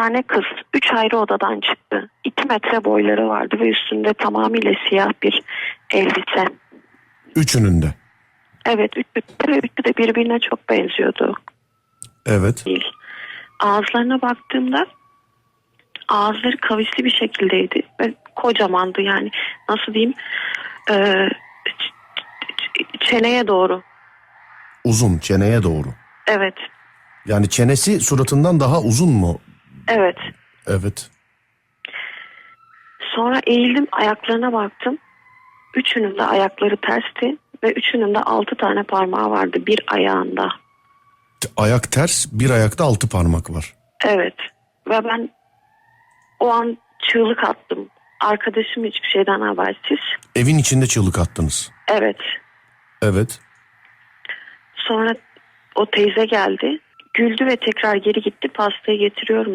tane kız üç ayrı odadan çıktı. İki metre boyları vardı ve üstünde tamamıyla siyah bir elbise. Üçünün de. Evet üçü ve üçü de birbirine çok benziyordu. Evet. Ağızlarına baktığımda ağızları kavisli bir şekildeydi ve kocamandı yani nasıl diyeyim e, çeneye doğru. Uzun çeneye doğru. Evet, Yani çenesi suratından daha uzun mu? Evet. Evet. Sonra eğildim ayaklarına baktım. Üçünün de ayakları tersti ve üçünün de altı tane parmağı vardı bir ayağında. Ayak ters, bir ayakta altı parmak var. Evet ve ben o an çığlık attım. Arkadaşım hiçbir şeyden habersiz. Evin içinde çığlık attınız. Evet. Evet. Sonra o teyze geldi. Güldü ve tekrar geri gitti. Pastayı getiriyorum